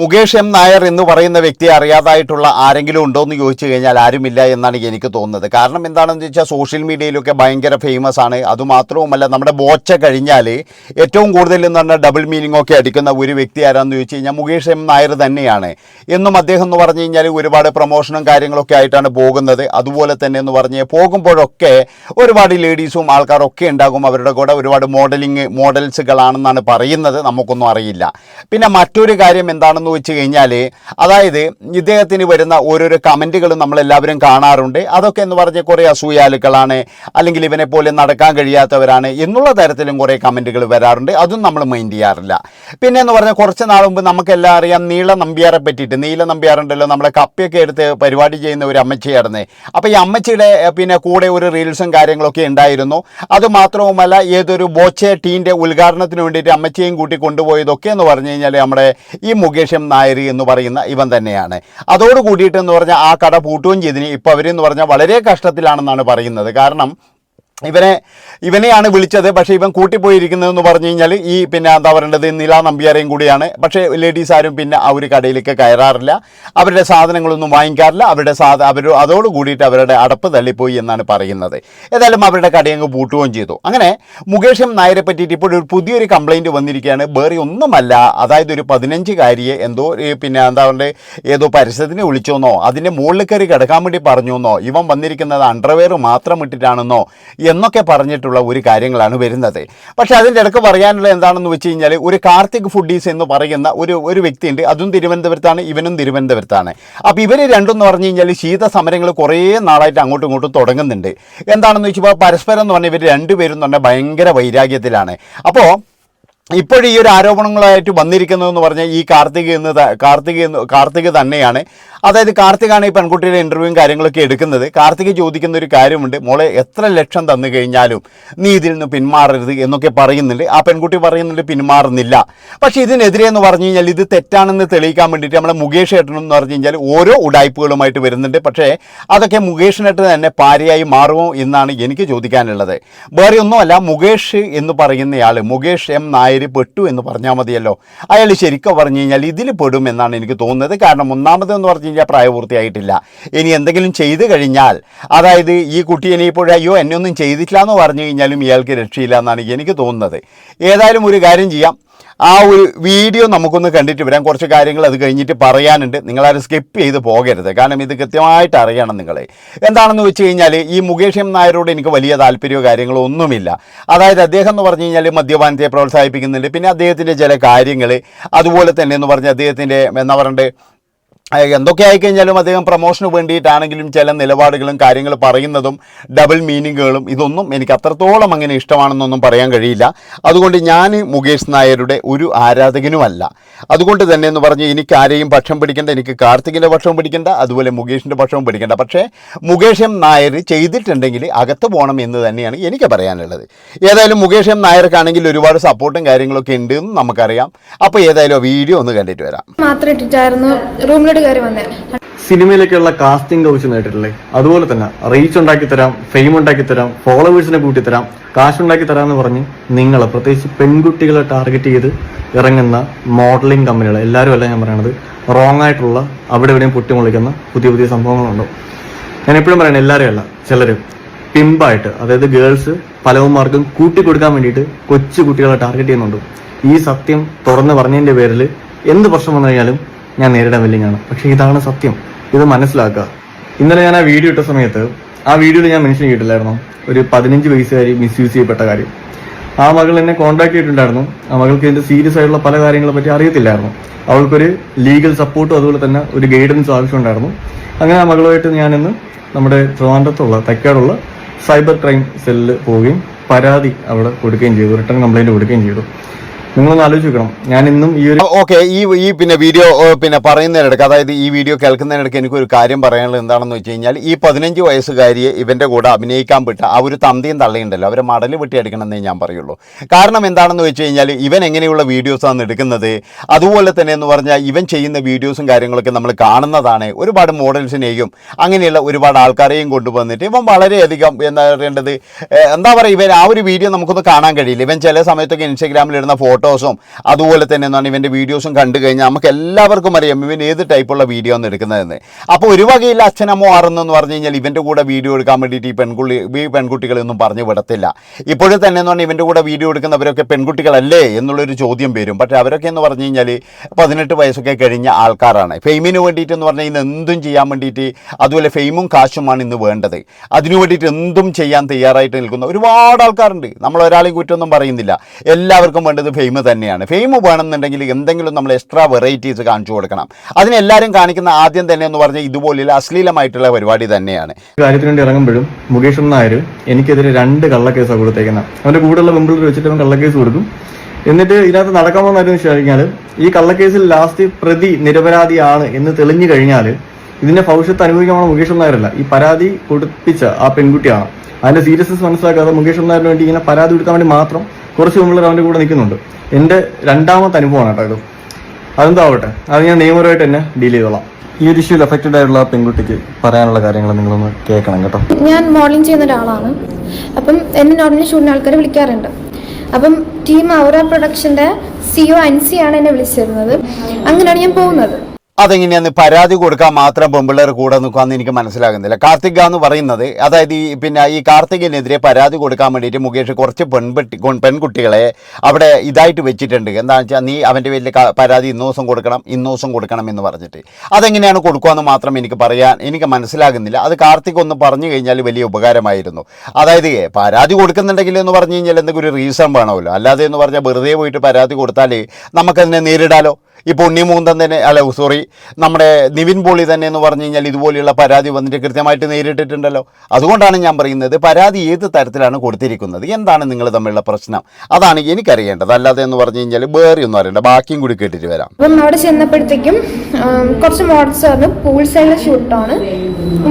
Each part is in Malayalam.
മുകേഷ് എം നായർ എന്ന് പറയുന്ന വ്യക്തി അറിയാതായിട്ടുള്ള ആരെങ്കിലും ഉണ്ടോ എന്ന് ചോദിച്ചു കഴിഞ്ഞാൽ ആരുമില്ല എന്നാണ് എനിക്ക് തോന്നുന്നത്. കാരണം എന്താണെന്ന് വെച്ചാൽ സോഷ്യൽ മീഡിയയിലൊക്കെ ഭയങ്കര ഫേമസ് ആണ്. അതുമാത്രവുമല്ല നമ്മുടെ ബോച്ച കഴിഞ്ഞാൽ ഏറ്റവും കൂടുതൽ എന്ന് പറഞ്ഞാൽ ഡബിൾ മീനിങ് ഒക്കെ അടിക്കുന്ന ഒരു വ്യക്തി ആരാന്ന് ചോദിച്ചു കഴിഞ്ഞാൽ മുകേഷ് എം നായർ തന്നെയാണ്. എന്നും അദ്ദേഹം എന്ന് പറഞ്ഞു കഴിഞ്ഞാൽ ഒരുപാട് പ്രൊമോഷനും കാര്യങ്ങളൊക്കെ ആയിട്ടാണ് പോകുന്നത്. അതുപോലെ തന്നെ എന്ന് പറഞ്ഞ് പോകുമ്പോഴൊക്കെ ഒരുപാട് ലേഡീസും ആൾക്കാരൊക്കെ ഉണ്ടാകും. അവരുടെ കൂടെ ഒരുപാട് മോഡലിംഗ് മോഡൽസുകളാണെന്നാണ് പറയുന്നത്. നമുക്കൊന്നും അറിയില്ല. പിന്നെ മറ്റൊരു കാര്യം എന്താണെന്ന് വെച്ച് കഴിഞ്ഞാൽ അതായത് ഇദ്ദേഹത്തിന് വരുന്ന ഓരോരോ കമന്റുകളും നമ്മളെല്ലാവരും കാണാറുണ്ട്. അതൊക്കെ എന്ന് പറഞ്ഞ കുറേ അസൂയാലുക്കളാണ്. അല്ലെങ്കിൽ ഇവനെ പോലെ നടക്കാൻ കഴിയാത്തവരാണ് എന്നുള്ള തരത്തിലും കുറേ കമന്റുകൾ വരാറുണ്ട്. അതും നമ്മൾ മൈൻഡ് ചെയ്യാറില്ല. പിന്നെ എന്ന് പറഞ്ഞാൽ കുറച്ച് നാൾ മുമ്പ് നമുക്കെല്ലാം അറിയാം നീല നമ്പ്യാറെ പറ്റിയിട്ട്. നീല നമ്പ്യാറുണ്ടല്ലോ നമ്മളെ കപ്പിയൊക്കെ എടുത്ത് പരിപാടി ചെയ്യുന്ന ഒരു അമ്മച്ചിയായിരുന്നു. അപ്പോൾ ഈ അമ്മച്ചിയുടെ പിന്നെ കൂടെ ഒരു റീൽസും കാര്യങ്ങളൊക്കെ ഉണ്ടായിരുന്നു. അതുമാത്രവുമല്ല ഏതൊരു ബോച്ചെ ടീന്റെ ഉദ്ഘാടനത്തിന് വേണ്ടിയിട്ട് അമ്മച്ചിയും കൂട്ടി കൊണ്ടുപോയതൊക്കെ എന്ന് പറഞ്ഞു കഴിഞ്ഞാൽ നമ്മുടെ ഈ മുകേഷ് എം നായർ എന്ന് പറയുന്ന ഇവൻ തന്നെയാണ്. അതോട് കൂടിയിട്ട് എന്ന് പറഞ്ഞാൽ ആ കട പൂട്ടുകയും ചെയ്തിന്. ഇപ്പോൾ അവരെന്ന് പറഞ്ഞാൽ വളരെ കഷ്ടത്തിലാണെന്നാണ് പറയുന്നത്. കാരണം ഇവനെ ഇവനെയാണ് വിളിച്ചത്. പക്ഷേ ഇവൻ കൂട്ടിപ്പോയിരിക്കുന്നതെന്ന് പറഞ്ഞു കഴിഞ്ഞാൽ ഈ പിന്നെ എന്താ പറയേണ്ടത്? നില നമ്പ്യാരെയും കൂടിയാണ്. പക്ഷേ ലേഡീസ് ആരും പിന്നെ ആ ഒരു കടയിലേക്ക് കയറാറില്ല. അവരുടെ സാധനങ്ങളൊന്നും വാങ്ങിക്കാറില്ല. അവരുടെ സാധ അവർ അതോട് കൂടിയിട്ട് അവരുടെ അടപ്പ് തള്ളിപ്പോയി എന്നാണ് പറയുന്നത്. ഏതായാലും അവരുടെ കടയങ്ങ് പൂട്ടുകയും ചെയ്തു. അങ്ങനെ മുകേഷും നായരെ പറ്റിയിട്ട് ഇപ്പോൾ ഒരു പുതിയൊരു കംപ്ലൈന്റ് വന്നിരിക്കുകയാണ്. വേറെ ഒന്നുമല്ല. അതായത് ഒരു പതിനഞ്ചുകാരിയെ എന്തോ പിന്നെ എന്താ പറയുക ഏതോ പരസ്യത്തിന് വിളിച്ചോന്നോ? അതിന്റെ മുകളിൽ കയറി കിടക്കാൻ വേണ്ടി പറഞ്ഞോന്നോ? ഇവൻ വന്നിരിക്കുന്നത് അണ്ടർവെയർ മാത്രം ഇട്ടിട്ടാണെന്നോ? എന്നൊക്കെ പറഞ്ഞിട്ടുള്ള ഒരു കാര്യങ്ങളാണ് വരുന്നത്. പക്ഷേ അതിന്റെ ഇടയ്ക്ക് പറയാനുള്ള എന്താണെന്ന് വെച്ച് കഴിഞ്ഞാൽ ഒരു കാർത്തിക് ഫുഡീസ് എന്ന് പറയുന്ന ഒരു ഒരു വ്യക്തിയുണ്ട്. അതും തിരുവനന്തപുരത്താണ് ഇവനും തിരുവനന്തപുരത്താണ്. അപ്പോൾ ഇവർ രണ്ടും എന്ന് പറഞ്ഞു കഴിഞ്ഞാൽ ശീത സമരങ്ങൾ കുറേ നാളായിട്ട് അങ്ങോട്ടും ഇങ്ങോട്ടും തുടങ്ങുന്നുണ്ട്. എന്താണെന്ന് വെച്ചപ്പോൾ പരസ്പരം എന്ന് പറഞ്ഞാൽ ഇവർ രണ്ടുപേരും എന്ന് പറഞ്ഞാൽ ഭയങ്കര വൈരാഗ്യത്തിലാണ്. അപ്പോൾ ഇപ്പോൾ ഈ ഒരു ആരോപണങ്ങളായിട്ട് വന്നിരിക്കുന്നതെന്ന് പറഞ്ഞാൽ ഈ കാർത്തിക് എന്ന് കാർത്തിക എന്ന് കാർത്തിക് തന്നെയാണ്. അതായത് കാർത്തികാണ് ഈ പെൺകുട്ടിയുടെ ഇന്റർവ്യൂവും കാര്യങ്ങളൊക്കെ എടുക്കുന്നത്. കാർത്തിക് ചോദിക്കുന്ന ഒരു കാര്യമുണ്ട്. മോളെ എത്ര ലക്ഷം തന്നു കഴിഞ്ഞാലും നീ ഇതിൽ നിന്ന് പിന്മാറരുത് എന്നൊക്കെ പറയുന്നുണ്ട്. ആ പെൺകുട്ടി പറയുന്നുണ്ട് പിന്മാറുന്നില്ല. പക്ഷേ ഇതിനെതിരെ എന്ന് പറഞ്ഞു കഴിഞ്ഞാൽ ഇത് തെറ്റാണെന്ന് തെളിയിക്കാൻ വേണ്ടിയിട്ട് നമ്മളെ മുകേഷ് ഏട്ടൻ എന്ന് പറഞ്ഞു കഴിഞ്ഞാൽ ഓരോ ഉടായ്പകളുമായിട്ട് വരുന്നുണ്ട്. പക്ഷേ അതൊക്കെ മുകേഷിനേട്ടൻ തന്നെ പാരയായി മാറുമോ എന്നാണ് എനിക്ക് ചോദിക്കാനുള്ളത്. വേറെ ഒന്നുമല്ല മുകേഷ് എന്ന് പറയുന്നയാൾ മുകേഷ് എം നായർ പെട്ടു എന്ന് പറഞ്ഞാൽ മതിയല്ലോ. അയാൾ ശരിക്കും പറഞ്ഞു കഴിഞ്ഞാൽ ഇതിൽ പെടും എന്നാണ് എനിക്ക് തോന്നുന്നത്. കാരണം ഒന്നാമതെന്ന് പറഞ്ഞു കഴിഞ്ഞാൽ പ്രായപൂർത്തിയായിട്ടില്ല. ഇനി എന്തെങ്കിലും ചെയ്തു കഴിഞ്ഞാൽ അതായത് ഈ കുട്ടി ഇനിയിപ്പോഴും അയ്യോ എന്നെ ഒന്നും ചെയ്തിട്ടില്ല എന്ന് പറഞ്ഞു കഴിഞ്ഞാലും ഇയാൾക്ക് രക്ഷയില്ല എന്നാണ് എനിക്ക് തോന്നുന്നത്. ഏതായാലും ഒരു കാര്യം ചെയ്യാം. ആ ഒരു വീഡിയോ നമുക്കൊന്ന് കണ്ടിട്ട് വരാം. കുറച്ച് കാര്യങ്ങൾ അത് കഴിഞ്ഞിട്ട് പറയാനുണ്ട്. നിങ്ങളാരും സ്കിപ്പ് ചെയ്ത് പോകരുത്. കാരണം ഇത് കൃത്യമായിട്ട് അറിയണം നിങ്ങളെ. എന്താണെന്ന് വെച്ച് കഴിഞ്ഞാൽ ഈ മുകേഷ് എം നായരോട് എനിക്ക് വലിയ താല്പര്യമോ കാര്യങ്ങളോ ഒന്നുമില്ല. അതായത് അദ്ദേഹം എന്ന് പറഞ്ഞു കഴിഞ്ഞാൽ മദ്യപാനത്തെ പ്രോത്സാഹിപ്പിക്കുന്നുണ്ട്. പിന്നെ അദ്ദേഹത്തിന്റെ ചില കാര്യങ്ങൾ അതുപോലെ തന്നെ എന്ന് പറഞ്ഞാൽ അദ്ദേഹത്തിന്റെ എന്താ പറയണ്ടേ എന്തൊക്കെ ആയിക്കഴിഞ്ഞാലും അദ്ദേഹം പ്രൊമോഷന് വേണ്ടിയിട്ടാണെങ്കിലും ചില നിലപാടുകളും കാര്യങ്ങൾ പറയുന്നതും ഡബിൾ മീനിങ്ങുകളും ഇതൊന്നും എനിക്ക് അത്രത്തോളം അങ്ങനെ ഇഷ്ടമാണെന്നൊന്നും പറയാൻ കഴിയില്ല. അതുകൊണ്ട് ഞാൻ മുകേഷ് നായരുടെ ഒരു ആരാധകനുമല്ല. അതുകൊണ്ട് തന്നെ എന്ന് പറഞ്ഞ് എനിക്ക് ആരെയും പക്ഷം പിടിക്കേണ്ട എനിക്ക് കാർത്തികിന്റെ പക്ഷവും പിടിക്കേണ്ട അതുപോലെ മുകേഷിന്റെ പക്ഷവും പിടിക്കേണ്ട. പക്ഷേ മുകേഷ് എം നായർ ചെയ്തിട്ടുണ്ടെങ്കിൽ അകത്ത് പോകണം എന്ന് തന്നെയാണ് എനിക്ക് പറയാനുള്ളത്. ഏതായാലും മുകേഷ് എം നായർക്കാണെങ്കിൽ ഒരുപാട് സപ്പോർട്ടും കാര്യങ്ങളൊക്കെ ഉണ്ട് എന്ന് നമുക്കറിയാം. അപ്പോൾ ഏതായാലും വീഡിയോ ഒന്ന് കണ്ടിട്ട് വരാം. മാത്രം ഇട്ടിട്ടായിരുന്നു. റൂമിലോട്ട് കയറി വന്നേ. സിനിമയിലേക്കുള്ള കാസ്റ്റിംഗ് കൗച്ച് നേട്ടിട്ടില്ലേ അതുപോലെ തന്നെ റീച്ച് ഉണ്ടാക്കി തരാം ഫെയിം ഉണ്ടാക്കി തരാം ഫോളോവേഴ്സിനെ കൂട്ടി തരാം കാശ് ഉണ്ടാക്കി തരാം എന്ന് പറഞ്ഞ് നിങ്ങൾ പ്രത്യേകിച്ച് പെൺകുട്ടികളെ ടാർഗറ്റ് ചെയ്ത് ഇറങ്ങുന്ന മോഡലിംഗ് കമ്പനികൾ എല്ലാവരും അല്ല ഞാൻ പറയണത്. റോങ് ആയിട്ടുള്ള അവിടെ എവിടെയും പൊട്ടിമുളിക്കുന്ന പുതിയ പുതിയ സംഭവങ്ങളുണ്ടോ. ഞാൻ എപ്പോഴും പറയണത് എല്ലാവരും അല്ല ചിലരും പിമ്പായിട്ട് അതായത് ഗേൾസ് പലവന്മാർക്കും കൂട്ടിക്കൊടുക്കാൻ വേണ്ടിയിട്ട് കൊച്ചു കുട്ടികളെ ടാർഗറ്റ് ചെയ്യുന്നുണ്ട്. ഈ സത്യം തുറന്ന് പറഞ്ഞതിന്റെ പേരിൽ എന്ത് പ്രശ്നം വന്നു കഴിഞ്ഞാലും ഞാൻ നേരിടാൻ വില്ലിങ്ങാണ് പക്ഷെ ഇതാണ് സത്യം. ഇത് മനസ്സിലാക്കുക. ഇന്നലെ ഞാൻ ആ വീഡിയോ ഇട്ട സമയത്ത് ആ വീഡിയോയിൽ ഞാൻ മെൻഷൻ ചെയ്തിട്ടില്ലായിരുന്നു. ഒരു പതിനഞ്ച് വയസ്സുകാരി മിസ്യൂസ് ചെയ്യപ്പെട്ട കാര്യം. ആ മകൾ എന്നെ കോൺടാക്ട് ചെയ്തിട്ടുണ്ടായിരുന്നു. ആ മകൾക്ക് ഇതിന്റെ സീരിയസ് ആയിട്ടുള്ള പല കാര്യങ്ങളെ പറ്റി അറിയത്തില്ലായിരുന്നു. അവൾക്കൊരു ലീഗൽ സപ്പോർട്ടും അതുപോലെ തന്നെ ഒരു ഗൈഡൻസ് ആവശ്യമുണ്ടായിരുന്നു. അങ്ങനെ ആ മകളുമായിട്ട് ഞാനിന്ന് നമ്മുടെ ട്രിവാൻഡ്രത്തുള്ള തൈക്കാടുള്ള സൈബർ ക്രൈം സെല്ലിൽ പോവുകയും പരാതി അവിടെ കൊടുക്കുകയും ചെയ്തു. റിട്ടേൺ കംപ്ലൈന്റ് കൊടുക്കുകയും ചെയ്തു. നിങ്ങളൊന്ന് ആലോചിക്കണം. ഞാൻ ഇന്നും ഈ ഒരു ഓക്കെ ഈ ഈ പിന്നെ വീഡിയോ പിന്നെ പറയുന്നതിനിടയ്ക്ക് അതായത് ഈ വീഡിയോ കേൾക്കുന്നതിനിടക്ക് എനിക്ക് ഒരു കാര്യം പറയാനുള്ളത് എന്താണെന്ന് വെച്ച് കഴിഞ്ഞാൽ ഈ പതിനഞ്ച് വയസ്സുകാരിയെ ഇവന്റെ കൂടെ അഭിനയിക്കാൻ വിട്ട ആ ഒരു തന്തിയും തള്ളിയുണ്ടല്ലോ അവരെ മടൽ വെട്ടി അടിക്കണമെന്നേ ഞാൻ പറയുള്ളൂ. കാരണം എന്താണെന്ന് വെച്ച് കഴിഞ്ഞാൽ ഇവൻ എങ്ങനെയുള്ള വീഡിയോസാണ് എടുക്കുന്നത് അതുപോലെ തന്നെ എന്ന് പറഞ്ഞാൽ ഇവൻ ചെയ്യുന്ന വീഡിയോസും കാര്യങ്ങളൊക്കെ നമ്മൾ കാണുന്നതാണ്. ഒരുപാട് മോഡൽസിനെയും അങ്ങനെയുള്ള ഒരുപാട് ആൾക്കാരെയും കൊണ്ടുവന്നിട്ട് ഇവൻ വളരെയധികം എന്താ പറയേണ്ടത് എന്താ പറയുക ഇവൻ ആ ഒരു വീഡിയോ നമുക്കൊന്ന് കാണാൻ കഴിയില്ല. ഇവൻ ചില സമയത്തൊക്കെ ഇൻസ്റ്റാഗ്രാമിൽ ഇടുന്ന ഫോട്ടോ ഫോട്ടോസും അതുപോലെ തന്നെ എന്താണ് ഇവന്റെ വീഡിയോസും കണ്ടു കഴിഞ്ഞാൽ നമുക്ക് എല്ലാവർക്കും അറിയാം ഇവൻ ഏത് ടൈപ്പുള്ള വീഡിയോ ആണ് എടുക്കുന്നതെന്ന്. അപ്പോൾ ഒരു വകയിൽ അച്ഛനമ്മോ ആറുന്നെന്ന് പറഞ്ഞു കഴിഞ്ഞാൽ ഇവന്റെ കൂടെ വീഡിയോ എടുക്കാൻ വേണ്ടിയിട്ട് ഈ പെൺകുള്ളി ഈ പെൺകുട്ടികളൊന്നും പറഞ്ഞു വിടത്തില്ല. ഇപ്പോഴും തന്നെ എന്ന് പറഞ്ഞാൽ ഇവന്റെ കൂടെ വീഡിയോ എടുക്കുന്നവരൊക്കെ പെൺകുട്ടികളല്ലേ എന്നുള്ളൊരു ചോദ്യം വരും. പക്ഷേ അവരൊക്കെ എന്ന് പറഞ്ഞു കഴിഞ്ഞാൽ പതിനെട്ട് വയസ്സൊക്കെ കഴിഞ്ഞ ആൾക്കാരാണ്. ഫെയിമിന് വേണ്ടിയിട്ട് എന്ന് പറഞ്ഞാൽ ഇന്ന് എന്തും ചെയ്യാൻ വേണ്ടിയിട്ട് അതുപോലെ ഫെയിമും കാശുമാണ് ഇന്ന് വേണ്ടത്. അതിനു വേണ്ടിയിട്ട് എന്തും ചെയ്യാൻ തയ്യാറായിട്ട് നിൽക്കുന്ന ഒരുപാട് ആൾക്കാരുണ്ട്. നമ്മൾ ഒരാളെയും കുറ്റമൊന്നും പറയുന്നില്ല. എല്ലാവർക്കും വേണ്ടത് ഫെയിം തന്നെയാണ്. ഫെയിം വേണമെന്നുണ്ടെങ്കിൽ എന്തെങ്കിലും നമ്മൾ എക്സ്ട്രാ വെറൈറ്റീസ് കാണിച്ചു കൊടുക്കണം. അതിനെല്ലാവരും കാണിക്കുന്ന ആദ്യം തന്നെ എന്ന് പറഞ്ഞാൽ ഇതുപോലെയുള്ള അശ്ലീലമായിട്ടുള്ള പരിപാടി തന്നെയാണ്. കാര്യത്തിന് വേണ്ടി ഇറങ്ങുമ്പോഴും മുകേഷ് നായർ എനിക്കെതിരെ രണ്ട് കള്ളക്കേസാണ് കൊടുത്തേക്കുന്നത് അവന്റെ കൂടെയുള്ള മുമ്പിൽ വെച്ചിട്ട് അവൻ കള്ളക്കേസ് കൊടുക്കും. എന്നിട്ട് ഇതിനകത്ത് നടക്കാൻ പോകുന്ന വെച്ച് കഴിഞ്ഞാൽ ഈ കള്ളക്കേസിൽ ലാസ്റ്റ് പ്രതി നിരപരാധിയാണ് എന്ന് തെളിഞ്ഞു കഴിഞ്ഞാൽ ഇതിന്റെ ഭവിഷ്യത്ത് അനുഭവിക്കാൻ മുകേഷ് നായരല്ല. ഈ പരാതി കൊടുപ്പിച്ച ആ പെൺകുട്ടിയാണ്. അതിന്റെ സീരിയസ്നെസ് മനസ്സിലാക്കാതെ മുകേഷ് നായരിന് വേണ്ടി ഇങ്ങനെ പരാതി കൊടുക്കാൻ വേണ്ടി മാത്രം കുറച്ച് പെമ്പിള്ളേർ അവന്റെ കൂടെ നിൽക്കുന്നുണ്ട്. എന്റെ രണ്ടാമത്തെ അനുഭവമാണ് കേട്ടോ ഇത്. അതെന്താവട്ടെ? അത് ഞാൻ നിയമപരമായിട്ട് തന്നെ ഡീൽ ചെയ്തോളാം. ഈ ഒരു ഇഷ്യൂ അഫക്റ്റഡ് ആയിട്ടുള്ള പെൺകുട്ടിക്ക് പറയാനുള്ള കാര്യങ്ങൾ നിങ്ങളൊന്ന് കേൾക്കണം കേട്ടോ. ഞാൻ മോഡലിംഗ് ചെയ്യുന്ന ഒരാളാണ്. അപ്പം എന്നെ നോർമലി ഷൂട്ടിന് ആൾക്കാർ വിളിക്കാറുണ്ട്. അപ്പം ടീം ഔറ പ്രൊഡക്ഷന്റെ സിഒ അൻസിയാണ് എന്നെ വിളിച്ചിരുന്നത്. അങ്ങനെയാണ് ഞാൻ പോകുന്നത്. അതെങ്ങനെയാന്ന് പരാതി കൊടുക്കാൻ മാത്രം പെമ്പിള്ളേർ കൂടെ നിൽക്കുകയെന്ന് എനിക്ക് മനസ്സിലാകുന്നില്ല. കാർത്തിക എന്ന് പറയുന്നത് അതായത് ഈ പിന്നെ ഈ കാർത്തികിനെതിരെ പരാതി കൊടുക്കാൻ വേണ്ടിയിട്ട് മുകേഷ് കുറച്ച് പെൺപെട്ടി പെൺകുട്ടികളെ അവിടെ ഇതായിട്ട് വെച്ചിട്ടുണ്ട്. എന്താണെന്ന് വെച്ചാൽ നീ അവന്റെ പേരിൽ പരാതി ഇന്ന ദിവസം കൊടുക്കണം ഇന്ന ദിവസം കൊടുക്കണം എന്ന് പറഞ്ഞിട്ട്. അതെങ്ങനെയാണ് കൊടുക്കുകയെന്ന് മാത്രം എനിക്ക് പറയാൻ എനിക്ക് മനസ്സിലാകുന്നില്ല. അത് കാർത്തിക് ഒന്ന് പറഞ്ഞു കഴിഞ്ഞാൽ വലിയ ഉപകാരമായിരുന്നു. അതായത് പരാതി കൊടുക്കുന്നുണ്ടെങ്കിൽ എന്ന് പറഞ്ഞു കഴിഞ്ഞാൽ എന്തെങ്കിലും ഒരു റീസൺ വേണമല്ലോ. അല്ലാതെ എന്ന് പറഞ്ഞാൽ വെറുതെ പോയിട്ട് പരാതി കൊടുത്താൽ നമുക്കതിനെ നേരിടാലോ? ഇപ്പോൾ ഉണ്ണിമൂന്തൻ തന്നെ അല്ല സോറി നമ്മുടെ നിവിൻ പോളി തന്നെ എന്ന് പറഞ്ഞു കഴിഞ്ഞാൽ ഇതുപോലെയുള്ള പരാതി വന്നിട്ട് കൃത്യമായിട്ട് നേരിട്ടിട്ടുണ്ടല്ലോ. അതുകൊണ്ടാണ് ഞാൻ പറയുന്നത് പരാതി ഏത് തരത്തിലാണ് കൊടുത്തിരിക്കുന്നത്? എന്താണ് നിങ്ങൾ തമ്മിലുള്ള പ്രശ്നം? അതാണ് എനിക്കറിയേണ്ടത്. അല്ലാതെ എന്ന് പറഞ്ഞു കഴിഞ്ഞാൽ വേറെ ഒന്നും അറിയണ്ട. ബാക്കിയും കൂടി കേട്ടിട്ട് വരാം. അപ്പം അവിടെ ചെന്നപ്പോഴത്തേക്കും കുറച്ച് മോഡൽസ് പറഞ്ഞു പൂൾ സൈഡിലെ ഷൂട്ടാണ്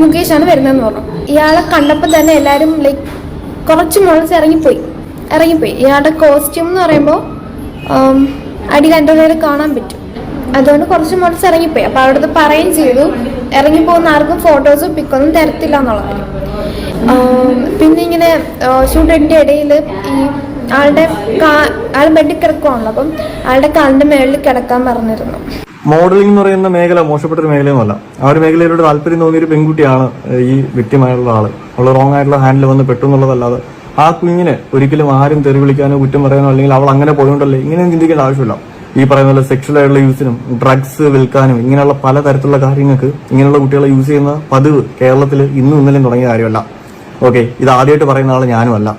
മുകേഷാണ് വരുന്നതെന്ന് പറഞ്ഞു. ഇയാളെ കണ്ടപ്പോൾ തന്നെ എല്ലാവരും ലൈക്ക് കുറച്ച് മോഡൽസ് ഇറങ്ങിപ്പോയി. ഇറങ്ങിപ്പോയി. ഇയാളുടെ കോസ്റ്റ്യൂം എന്ന് പറയുമ്പോൾ അടിയിൽ എന്റെ കാണാൻ പറ്റും. അതുകൊണ്ട് കുറച്ച് മോഡൽസ് ഇറങ്ങിപ്പോയി. അപ്പോൾ അവിടുത്തെ പറയുകയും ചെയ്തു. ഇറങ്ങി പോകുന്ന ആർക്കും ഫോട്ടോസ് പിക്കൊന്നും തരത്തില്ല എന്നുള്ള പിന്നെ ഇങ്ങനെ ഷൂട്ടിന്റെ ഇടയിൽ ഈ ആളുടെ ആൾ ബെഡിൽ കിടക്കുവാണല്ലോ. അപ്പം ആളുടെ കാലിന്റെ മേളിൽ കിടക്കാൻ പറഞ്ഞിരുന്നു. മോഡലിംഗ് എന്ന് പറയുന്ന മേഖല മോശപ്പെട്ട ഒരു മേഖലയൊന്നുമല്ല. ആ ഒരു മേഖലയിലൂടെ താല്പര്യം തോന്നിയൊരു പെൺകുട്ടിയാണ് ഈ വ്യക്തിമായുള്ള ആൾ. അവൾ റോങ് ആയിട്ടുള്ള ഹാൻഡിൽ വന്ന് പെട്ടു എന്നുള്ളതല്ലാതെ ആ കുഞ്ഞിനെ ഒരിക്കലും ആരും തെറി വിളിക്കാനോ കുറ്റം പറയാനോ അല്ലെങ്കിൽ അവൾ അങ്ങനെ പോയോണ്ടല്ലേ ഇങ്ങനെ ചിന്തിക്കേണ്ട ആവശ്യമില്ല. ഈ പറയുന്ന പോലെ സെക്ഷൽ ആയിട്ടുള്ള യൂസിനും ഡ്രഗ്സ് വിൽക്കാനും ഇങ്ങനെയുള്ള പലതരത്തിലുള്ള കാര്യങ്ങൾക്ക് ഇങ്ങനെയുള്ള കുട്ടികളെ യൂസ് ചെയ്യുന്ന പതിവ് കേരളത്തിൽ ഇന്നും ഇന്നലെയും തുടങ്ങിയ കാര്യമല്ല. ഓക്കെ ഇത് ആദ്യമായിട്ട് പറയുന്ന ആൾ ഞാനുമല്ല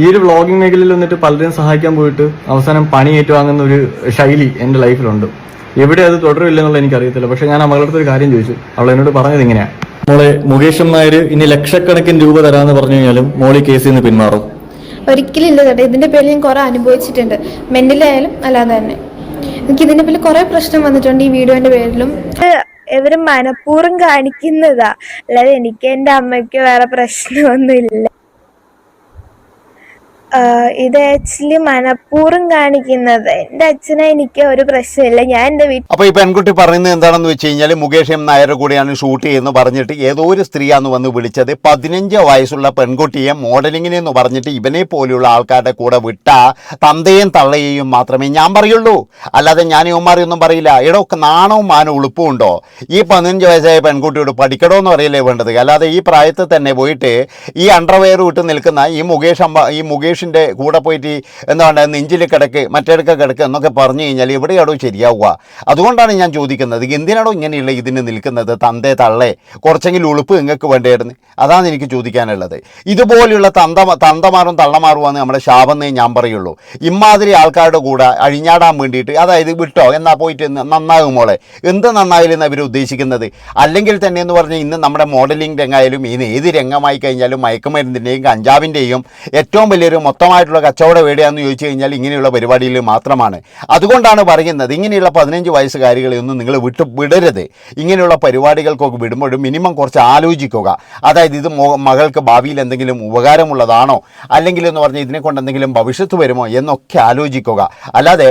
ഈ ഒരു വ്ളോഗിംഗ് മേഖലയിൽ വന്നിട്ട് പലരെയും സഹായിക്കാൻ പോയിട്ട് അവസാനം പണി ഏറ്റുവാങ്ങുന്ന ഒരു ശൈലി എന്റെ ലൈഫിലുണ്ട്. എവിടെ അത് തുടരില്ലെന്നുള്ള എനിക്കറിയത്തില്ല. പക്ഷെ ഞാൻ അവളുടെ ഒരു കാര്യം ചോദിച്ചു. അവൾ എന്നോട് പറഞ്ഞത് ഇങ്ങനെയാണ് മോളെ മുകേഷ് നായർ ഇനി ലക്ഷക്കണക്കിന് രൂപ തരാന്ന് പറഞ്ഞു കഴിഞ്ഞാലും മോളി കേസിൽ നിന്ന് പിന്മാറും. ഒരിക്കലും ഇല്ല ചേട്ടാ. ഇതിന്റെ പേരിൽ ഞാൻ കുറെ അനുഭവിച്ചിട്ടുണ്ട്. മെന്റലായാലും അല്ലാതെ തന്നെ. എനിക്ക് ഇതിന്റെ പേരിൽ കുറെ പ്രശ്നം വന്നിട്ടുണ്ട് ഈ വീഡിയോന്റെ പേരിലും. ഇവർ മനഃപൂർവം കാണിക്കുന്നതാ. അല്ലാതെ എനിക്ക് എന്റെ അമ്മയ്ക്ക് വേറെ പ്രശ്നമൊന്നുമില്ല. ഇത് ആക്ച്വലി മനഃപൂർവം കാണിക്കുന്നത്. എന്റെ അച്ഛനെ എനിക്ക് ഒരു പ്രശ്നമില്ല. ഞാൻ എന്റെ വീട്ടിൽ അപ്പോൾ ഈ പെൺകുട്ടി പറയുന്നത് എന്താണെന്ന് വെച്ച് കഴിഞ്ഞാൽ മുകേഷ് എം നായരുടെ കൂടെയാണ് ഷൂട്ട് ചെയ്യുന്നത് പറഞ്ഞിട്ട് ഏതോ ഒരു സ്ത്രീയാന്ന് വന്ന് വിളിച്ചത്. പതിനഞ്ച് വയസ്സുള്ള പെൺകുട്ടിയെ മോഡലിങ്ങിന് എന്ന് പറഞ്ഞിട്ട് ഇവനെ പോലെയുള്ള ആൾക്കാരുടെ കൂടെ വിട്ട തന്തയും തള്ളയെയും മാത്രമേ ഞാൻ പറയുള്ളൂ. അല്ലാതെ ഞാൻ ഇവന്മാരെയൊന്നും പറയില്ല. എടോ നാണവും മാനവും ഉളുപ്പും ഉണ്ടോ? ഈ പതിനഞ്ച് വയസ്സായ പെൺകുട്ടിയോട് പഠിക്കണോ എന്ന് പറയില്ലേ വേണ്ടത്? അല്ലാതെ ഈ പ്രായത്തിൽ തന്നെ പോയിട്ട് ഈ അണ്ടർവെയർ വിട്ട് നിൽക്കുന്ന ഈ മുകേഷ് അമ്പ ഈ മുകേഷിന്റെ കൂടെ പോയിട്ട് എന്താണ് നെഞ്ചിൽ കിടക്ക് മറ്റേടക്ക കിടക്ക് എന്നൊക്കെ പറഞ്ഞു കഴിഞ്ഞാൽ എവിടെയാണോ ശരിയാവുക? അതുകൊണ്ടാണ് ഞാൻ ചോദിക്കുന്നത് എന്തിനാണോ ഇങ്ങനെയുള്ള ഇതിന് നിൽക്കുന്നത് തന്തേ തള്ളേ? കുറച്ചെങ്കിലും ഉളുപ്പ് നിങ്ങൾക്ക് വേണ്ടിയായിരുന്നു അതാണ് എനിക്ക് ചോദിക്കാനുള്ളത്. ഇതുപോലെയുള്ള തന്ത തന്തമാറും തള്ളമാറുമാണ് നമ്മുടെ ശാപെന്നേ ഞാൻ പറയുള്ളൂ. ഇമാതിരി ആൾക്കാരുടെ കൂടെ അഴിഞ്ഞാടാൻ വേണ്ടിയിട്ട് അതായത് വിട്ടോ എന്നാ പോയിട്ട് നന്നാകും മോളെ. എന്ത് നന്നായാലും അവർ ഉദ്ദേശിക്കുന്നത്? അല്ലെങ്കിൽ തന്നെ എന്ന് പറഞ്ഞാൽ ഇന്ന് നമ്മുടെ മോഡലിംഗ് രംഗമായാലും ഇന്ന് ഏത് രംഗമായി കഴിഞ്ഞാലും മയക്കുമരുന്നിന്റെയും കഞ്ചാവിന്റെയും ഏറ്റവും വലിയൊരു മൊത്തമായിട്ടുള്ള കച്ചവട വേടിയാന്ന് ചോദിച്ചു കഴിഞ്ഞാൽ ഇങ്ങനെയുള്ള പരിപാടിയിൽ മാത്രമാണ്. അതുകൊണ്ടാണ് പറയുന്നത് ഇങ്ങനെയുള്ള പതിനഞ്ച് വയസ്സുകാരികളെ ഒന്നും നിങ്ങൾ വിട്ടു വിടരുത്. ഇങ്ങനെയുള്ള പരിപാടികൾക്കൊക്കെ വിടുമ്പോഴും മിനിമം കുറച്ച് ആലോചിക്കുക. അതായത് ഇത് മകൾക്ക് ഭാവിയിൽ എന്തെങ്കിലും ഉപകാരമുള്ളതാണോ? അല്ലെങ്കിൽ എന്ന് പറഞ്ഞാൽ ഇതിനെക്കൊണ്ട് എന്തെങ്കിലും ഭവിഷ്യത്ത് വരുമോ എന്നൊക്കെ ആലോചിക്കുക. അല്ലാതെ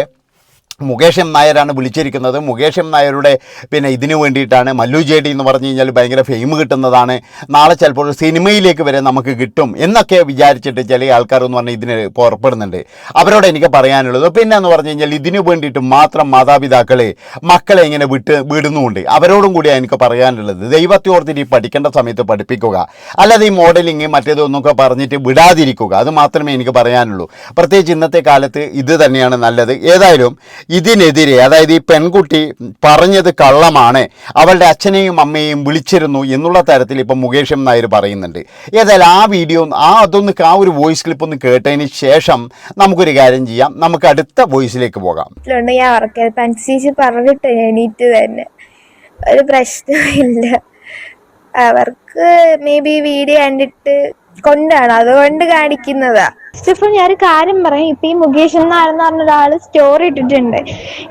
മുകേഷ് എം നായരാണ് വിളിച്ചിരിക്കുന്നത്. മുകേഷ് എം നായരുടെ പിന്നെ ഇതിനു വേണ്ടിയിട്ടാണ് മല്ലു ജേഡി എന്ന് പറഞ്ഞു കഴിഞ്ഞാൽ ഭയങ്കര ഫെയിം കിട്ടുന്നതാണ്. നാളെ ചിലപ്പോൾ സിനിമയിലേക്ക് വരെ നമുക്ക് കിട്ടും എന്നൊക്കെ വിചാരിച്ചിട്ട് ചില ആൾക്കാർ എന്ന് പറഞ്ഞാൽ ഇതിന് പുറപ്പെടുന്നുണ്ട്. അവരോട് എനിക്ക് പറയാനുള്ളത് പിന്നെ എന്ന് പറഞ്ഞു കഴിഞ്ഞാൽ ഇതിനു വേണ്ടിയിട്ട് മാത്രം മാതാപിതാക്കൾ മക്കളെ ഇങ്ങനെ വിട്ട് വിടുന്നുമുണ്ട്. അവരോടും കൂടിയാണ് എനിക്ക് പറയാനുള്ളത്. ദൈവത്തെ ഈ പഠിക്കേണ്ട സമയത്ത് പഠിപ്പിക്കുക. അല്ലാതെ ഈ മോഡലിങ് മറ്റേതൊന്നൊക്കെ പറഞ്ഞിട്ട് വിടാതിരിക്കുക. അത് മാത്രമേ എനിക്ക് പറയാനുള്ളൂ. പ്രത്യേകിച്ച് ഇന്നത്തെ കാലത്ത് ഇത് തന്നെയാണ് നല്ലത്. ഏതായാലും ഇതിനെതിരെ അതായത് ഈ പെൺകുട്ടി പറഞ്ഞത് കള്ളമാണ് അവളുടെ അച്ഛനെയും അമ്മയെയും വിളിച്ചിരുന്നു എന്നുള്ള തരത്തിൽ ഇപ്പം മുകേഷ് നായർ പറയുന്നുണ്ട്. ഏതായാലും ആ വീഡിയോ ആ അതൊന്ന് ആ ഒരു വോയിസ് ക്ലിപ്പ് ഒന്ന് കേട്ടതിന് ശേഷം നമുക്കൊരു കാര്യം ചെയ്യാം. നമുക്ക് അടുത്ത വോയിസിലേക്ക് പോകാം. പറഞ്ഞിട്ട് എണീറ്റ് തന്നെ. ഒരു പ്രശ്നമില്ല അവർക്ക് മേ ബി വീഡിയോ കണ്ടിട്ട് കൊണ്ടാണ്. അതുകൊണ്ട് കാണിക്കുന്നതാ. ഞാൻ ഞാനൊരു കാര്യം പറയാം. ഇപ്പൊ ഈ മുകേഷ് എന്നാരെന്ന് പറഞ്ഞ ഒരാൾ സ്റ്റോറി ഇട്ടിട്ടുണ്ട്.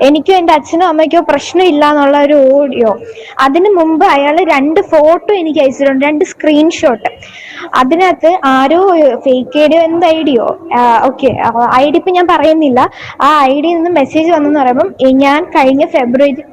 എനിക്കും എന്റെ അച്ഛനും അമ്മയ്ക്കോ പ്രശ്നമില്ല എന്നുള്ള ഒരു ഓഡിയോ അതിനു മുമ്പ് അയാൾ രണ്ട് ഫോട്ടോ എനിക്ക് അയച്ചിട്ടുണ്ട്. രണ്ട് സ്ക്രീൻഷോട്ട് അതിനകത്ത് ആരോ ഫേക്ക് ഐഡിയോ എന്ത് ഐഡിയോ? ഓക്കെ ഐ ഡി ഇപ്പൊ ഞാൻ പറയുന്നില്ല. ആ ഐ ഡിയിൽ നിന്ന് മെസ്സേജ് വന്നെന്ന് പറയുമ്പോൾ ഞാൻ കഴിഞ്ഞ ഫെബ്രുവരി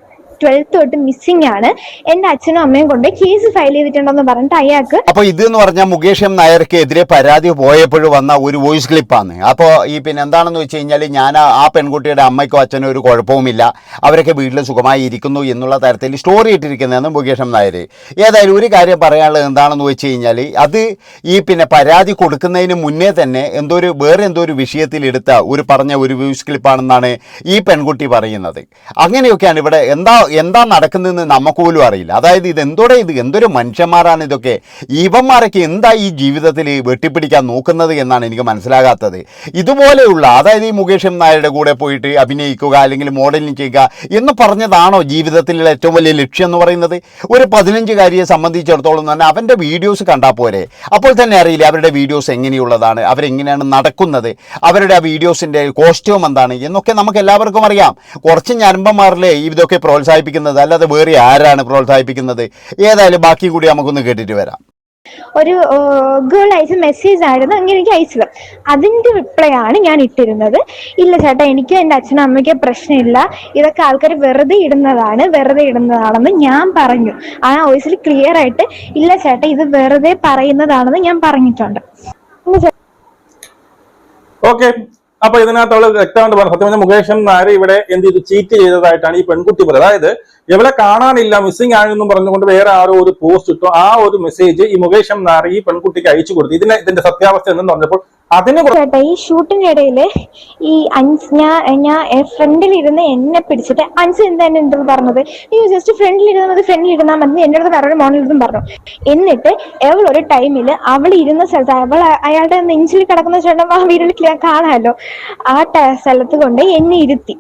ട്വൽത്ത് തൊട്ട് മിസ്സിംഗ് ആണ്. എന്റെ അച്ഛനും അമ്മയും കൊണ്ട് കേസ് ഫയൽ ചെയ്തിട്ടുണ്ടെന്ന് പറഞ്ഞിട്ട് അയാൾക്ക് അപ്പൊ ഇത് എന്ന് പറഞ്ഞാൽ മുകേഷ് എം നായർക്ക് എതിരെ പരാതി പോയപ്പോഴും വന്ന ഒരു വോയിസ് ക്ലിപ്പാണ് അപ്പോൾ ഈ പിന്നെ എന്താണെന്ന് വെച്ച് കഴിഞ്ഞാൽ ഞാൻ ആ- പെൺകുട്ടിയുടെ അമ്മയ്ക്കോ അച്ഛനോ ഒരു കുഴപ്പവുമില്ല. അവരൊക്കെ വീട്ടിൽ സുഖമായി ഇരിക്കുന്നു എന്നുള്ള തരത്തിൽ സ്റ്റോറി ഇട്ടിരിക്കുന്നതെന്ന് മുകേഷ് എം നായർ ഏതായാലും ഒരു കാര്യം പറയാനുള്ളത് എന്താണെന്ന് വെച്ച് കഴിഞ്ഞാൽ അത് ഈ പിന്നെ പരാതി കൊടുക്കുന്നതിന് മുന്നേ തന്നെ എന്തോ ഒരു വേറെ എന്തോ ഒരു വിഷയത്തിൽ എടുത്ത ഒരു പറഞ്ഞ ഒരു വ്യൂസ് ക്ലിപ്പാണെന്നാണ് ഈ പെൺകുട്ടി പറയുന്നത്. അങ്ങനെയൊക്കെയാണ് ഇവിടെ എന്താ എന്താ നടക്കുന്നതെന്ന് നമുക്ക് പോലും അറിയില്ല. അതായത് ഇത് എന്തോടെ ഇത് എന്തൊരു മനുഷ്യന്മാരാണ് ഇതൊക്കെ? ഇവന്മാരൊക്കെ എന്താ ഈ ജീവിതത്തിൽ വെട്ടിപ്പിടിക്കാൻ നോക്കുന്നത് എന്നാണ് എനിക്ക് മനസ്സിലാകാത്തത്. ഇതുപോലെയുള്ള അതായത് ഈ മുകേഷ് നായരുടെ കൂടെ പോയിട്ട് അഭിനയിക്കുക അല്ലെങ്കിൽ മോഡലിംഗ് ചെയ്യുക എന്ന് പറഞ്ഞതാണോ ജീവിതത്തിലുള്ള ഏറ്റവും വലിയ ലക്ഷ്യം എന്ന് പറയുന്നത്? ഒരു പതിനഞ്ചുകാരിയെ സംബന്ധിച്ചിടത്തോളം തന്നെ അവന്റെ വീഡിയോസ് കണ്ടാൽ പോരെ. അപ്പോൾ തന്നെ അറിയില്ല അവരുടെ വീഡിയോസ് എങ്ങനെയുള്ളതാണ്? അവരെങ്ങനെയാണ് നടക്കുന്നത്? അവരുടെ ആ വീഡിയോസിന്റെ കോസ്റ്റ്യൂം എന്താണ്? എന്നൊക്കെ നമുക്ക് എല്ലാവർക്കും അറിയാം. കുറച്ച് ഞരമ്പന്മാരിലെ ഇതൊക്കെ പ്രോത്സാഹിപ്പിക്കുന്നത് അല്ലാതെ വേറെ ആരാണ് പ്രോത്സാഹിപ്പിക്കുന്നത്? ഏതായാലും ബാക്കി കൂടി നമുക്കൊന്ന് കേട്ടിട്ട് വരാം. ഒരു ഗേൾ അയച്ച മെസ്സേജ് ആയിരുന്നു അങ്ങനെ എനിക്ക് അയച്ചത്. അതിന്റെ റിപ്ലൈ ആണ് ഞാൻ ഇട്ടിരുന്നത്. ഇല്ല ചേട്ടാ എനിക്ക് എന്റെ അച്ഛനും അമ്മയ്ക്കും പ്രശ്നമില്ല. ഇതൊക്കെ ആൾക്കാർ വെറുതെ ഇടുന്നതാണ് വെറുതെ ഇടുന്നതാണെന്ന് ഞാൻ പറഞ്ഞു. ആ വോയിസിൽ ക്ലിയർ ആയിട്ട് ഇല്ല ചേട്ടാ ഇത് വെറുതെ പറയുന്നതാണെന്ന് ഞാൻ പറഞ്ഞിട്ടുണ്ട്. ഓക്കെ അപ്പൊ ഇതിനകത്ത് അവൾ വ്യക്തമായിട്ട് പറഞ്ഞു. സത്യം പറഞ്ഞാൽ മുകേഷൻ നായർ ഇവിടെ എന്ത് ചെയ്തു? ചീറ്റ് ചെയ്തതായിട്ടാണ് ഈ പെൺകുട്ടി പറയുന്നത്. അതായത് ഇവളെ കാണാനില്ല മിസ്സിംഗ് ആണെന്നും പറഞ്ഞുകൊണ്ട് വേറെ ആരോ ഒരു പോസ്റ്റ് ഇട്ടു. ആ ഒരു മെസ്സേജ് ഈ മുകേഷം നായർ ഈ പെൺകുട്ടിക്ക് അയച്ചു കൊടുത്തു. ഇതിനെ ഇതിന്റെ സത്യാവസ്ഥ എന്തെന്ന് പറഞ്ഞപ്പോൾ അതിനെ ചേട്ടാ ഈ ഷൂട്ടിന്റെ ഇടയിൽ ഈ അൻസ് ഞാൻ ഞാൻ ഫ്രണ്ടിൽ ഇരുന്ന് എന്നെ പിടിച്ചിട്ട് അൻസ് എന്താ എന്റെ അടുത്ത് പറഞ്ഞത്? നീ ജസ്റ്റ് ഫ്രണ്ടിൽ ഇരുന്നാൽ മതി ഫ്രണ്ടിൽ ഇരുന്നാൽ മതി. എന്റെ അടുത്ത് വേറൊരു മോണിലിരുന്നും പറഞ്ഞു. എന്നിട്ട് അവൾ ഒരു ടൈമിൽ അവൾ ഇരുന്ന സ്ഥലത്ത് അവൾ അയാളുടെ നെഞ്ചിൽ കിടക്കുന്ന ചേട്ടൻ ആ വീട്ടിൽ കാണാമല്ലോ ആ സ്ഥലത്ത് കൊണ്ട് എന്നെ ഇരുത്തി.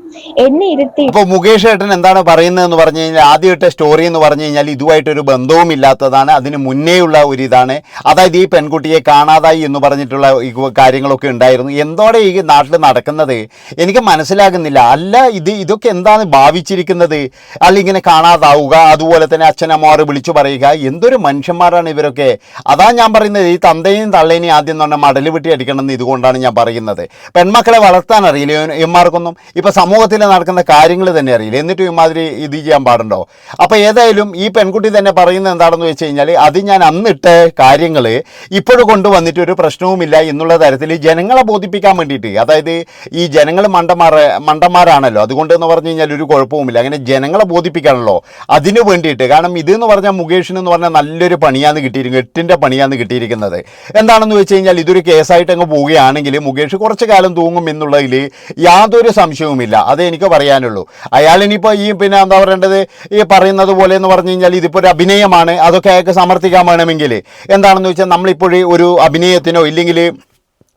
എന്നെ ഇരുത്തി അപ്പോൾ മുകേഷ് ഏട്ടൻ എന്താണ് പറയുന്നതെന്ന് പറഞ്ഞു കഴിഞ്ഞാൽ ആദ്യമായിട്ട് സ്റ്റോറി എന്ന് പറഞ്ഞു കഴിഞ്ഞാൽ ഇതുമായിട്ടൊരു ബന്ധവും ഇല്ലാത്തതാണ് അതിന് മുന്നേയുള്ള ഒരു ഇതാണ്. അതായത് ഈ പെൺകുട്ടിയെ കാണാതായി എന്ന് പറഞ്ഞിട്ടുള്ള ഈ കാര്യങ്ങളൊക്കെ ഉണ്ടായിരുന്നു. എന്തോടെ ഈ നാട്ടിൽ നടക്കുന്നത്? എനിക്ക് മനസ്സിലാകുന്നില്ല. അല്ല ഇത് ഇതൊക്കെ എന്താണ് ഭാവിച്ചിരിക്കുന്നത്? അല്ല ഇങ്ങനെ കാണാതാവുക അതുപോലെ തന്നെ അച്ഛനമ്മമാർ വിളിച്ചു പറയുക എന്തൊരു മനുഷ്യന്മാരാണ് ഇവരൊക്കെ? അതാ ഞാൻ പറയുന്നത് ഈ തന്തയും തള്ളേനെയും ആദ്യം തന്നെ മടൽ വെട്ടി അടിക്കണം എന്ന് ഇതുകൊണ്ടാണ് ഞാൻ പറയുന്നത്. പെൺമക്കളെ വളർത്താൻ അറിയില്ല എന്മാർക്കൊന്നും ഇപ്പോൾ സമൂഹത്തിൽ നടക്കുന്ന കാര്യങ്ങൾ തന്നെ അറിയില്ല. എന്നിട്ടും ഇമാതിരി ഇത് ചെയ്യാൻ പാടുണ്ടോ? അപ്പോൾ ഏതായാലും ഈ പെൺകുട്ടി തന്നെ പറയുന്നത് എന്താണെന്ന് വെച്ച് കഴിഞ്ഞാൽ അത് ഞാൻ അന്നിട്ട കാര്യങ്ങൾ ഇപ്പോഴും കൊണ്ടുവന്നിട്ട് ഒരു പ്രശ്നവുമില്ല എന്നുള്ള തരത്തിൽ ജനങ്ങളെ ബോധിപ്പിക്കാൻ വേണ്ടിയിട്ട്. അതായത് ഈ ജനങ്ങൾ മണ്ടന്മാർ മണ്ടന്മാരാണല്ലോ. അതുകൊണ്ട് എന്ന് പറഞ്ഞു കഴിഞ്ഞാൽ ഒരു കുഴപ്പവുമില്ല. അങ്ങനെ ജനങ്ങളെ ബോധിപ്പിക്കാണല്ലോ. അതിന് വേണ്ടിയിട്ട്. കാരണം ഇതെന്ന് പറഞ്ഞാൽ മുകേഷിന് എന്ന് പറഞ്ഞാൽ നല്ലൊരു പണിയാണ് കിട്ടിയിരിക്കുന്നത്. എട്ടിന്റെ പണിയാന്ന് കിട്ടിയിരിക്കുന്നത്. എന്താണെന്ന് വെച്ച് കഴിഞ്ഞാൽ ഇതൊരു കേസായിട്ട് അങ്ങ് പോവുകയാണെങ്കിൽ മുകേഷ് കുറച്ച് കാലം തൂങ്ങും എന്നുള്ളതിൽ യാതൊരു സംശയവുമില്ല. അതേ എനിക്ക് പറയാനുള്ളൂ. അയാൾ ഇനിയിപ്പോൾ ഈ പിന്നെ എന്താ പറയേണ്ടത്? ഈ പറയുന്നത് പോലെ എന്ന് പറഞ്ഞു കഴിഞ്ഞാൽ ഇതിപ്പോൾ ഒരു അഭിനയമാണ്. അതൊക്കെ അയാൾക്ക് സമർത്ഥിക്കാൻ വേണമെങ്കിൽ. എന്താണെന്ന് വെച്ചാൽ നമ്മളിപ്പോഴേ ഒരു അഭിനയത്തിനോ ഇല്ലെങ്കിൽ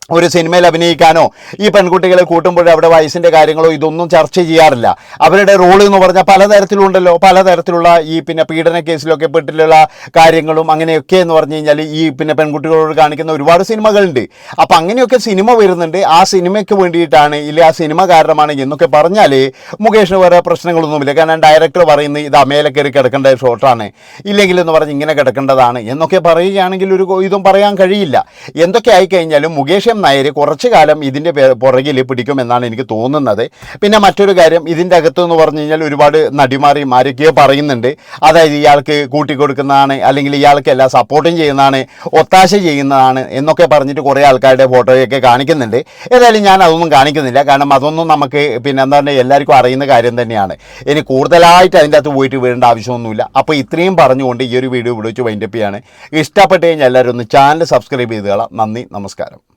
ഒരു സിനിമയിൽ അഭിനയിക്കാനോ ഈ പെൺകുട്ടികളെ കൂട്ടുമ്പോൾ അവിടെ വയസ്സിന്റെ കാര്യങ്ങളോ ഇതൊന്നും ചർച്ച ചെയ്യാറില്ല. അവരുടെ റോൾ എന്ന് പറഞ്ഞാൽ പലതരത്തിലുണ്ടല്ലോ. പലതരത്തിലുള്ള ഈ പിന്നെ പീഡന കേസിലൊക്കെ പെട്ടിട്ടുള്ള കാര്യങ്ങളും അങ്ങനെയൊക്കെ എന്ന് പറഞ്ഞു കഴിഞ്ഞാൽ ഈ പിന്നെ പെൺകുട്ടികളോട് കാണിക്കുന്ന ഒരുപാട് സിനിമകളുണ്ട്. അപ്പം അങ്ങനെയൊക്കെ സിനിമ വരുന്നുണ്ട്. ആ സിനിമയ്ക്ക് വേണ്ടിയിട്ടാണ് ഇല്ല ആ സിനിമ കാരണമാണ് എന്നൊക്കെ പറഞ്ഞാൽ മുകേഷിന് വേറെ പ്രശ്നങ്ങളൊന്നുമില്ല. കാരണം ഡയറക്ടർ പറയുന്നത് ഇത് അമേലെ കയറി കിടക്കേണ്ട ഷോട്ടാണ് ഇല്ലെങ്കിൽ എന്ന് പറഞ്ഞ് ഇങ്ങനെ കിടക്കേണ്ടതാണ് എന്നൊക്കെ പറയുകയാണെങ്കിൽ ഒരു ഇതും പറയാൻ കഴിയില്ല. എന്തൊക്കെ ആയിക്കഴിഞ്ഞാലും മുകേഷ് മുകേഷ് നായർ കുറച്ച് കാലം ഇതിന്റെ പുറകിൽ പിടിക്കുമെന്നാണ് എനിക്ക് തോന്നുന്നത്. പിന്നെ മറ്റൊരു കാര്യം ഇതിന്റെ അകത്ത് എന്ന് പറഞ്ഞു കഴിഞ്ഞാൽ ഒരുപാട് നടിമാരെയും ആരൊക്കെയോ പറയുന്നുണ്ട്. അതായത് ഇയാൾക്ക് കൂട്ടിക്കൊടുക്കുന്നതാണ് അല്ലെങ്കിൽ ഇയാൾക്ക് എല്ലാ സപ്പോർട്ടും ചെയ്യുന്നതാണ് ഒത്താശ ചെയ്യുന്നതാണ് എന്നൊക്കെ പറഞ്ഞിട്ട് കുറേ ആൾക്കാരുടെ ഫോട്ടോയൊക്കെ കാണിക്കുന്നുണ്ട്. ഏതായാലും ഞാൻ അതൊന്നും കാണിക്കുന്നില്ല. കാരണം അതൊന്നും നമുക്ക് പിന്നെ എന്താ പറയുക എല്ലാവർക്കും അറിയുന്ന കാര്യം തന്നെയാണ്. ഇനി കൂടുതലായിട്ട് അതിന്റെ അകത്ത് പോയിട്ട് വീഴേണ്ട ആവശ്യമൊന്നുമില്ല. അപ്പോൾ ഇത്രയും പറഞ്ഞുകൊണ്ട് ഈ ഒരു വീഡിയോ വിളിച്ച് വൈൻഡപ്പ് ചെയ്യാണ്. ഇഷ്ടപ്പെട്ട് കഴിഞ്ഞാൽ എല്ലാവരും ഒന്ന് ചാനൽ സബ്സ്ക്രൈബ് ചെയ്തുകളാം നന്ദി നമസ്കാരം.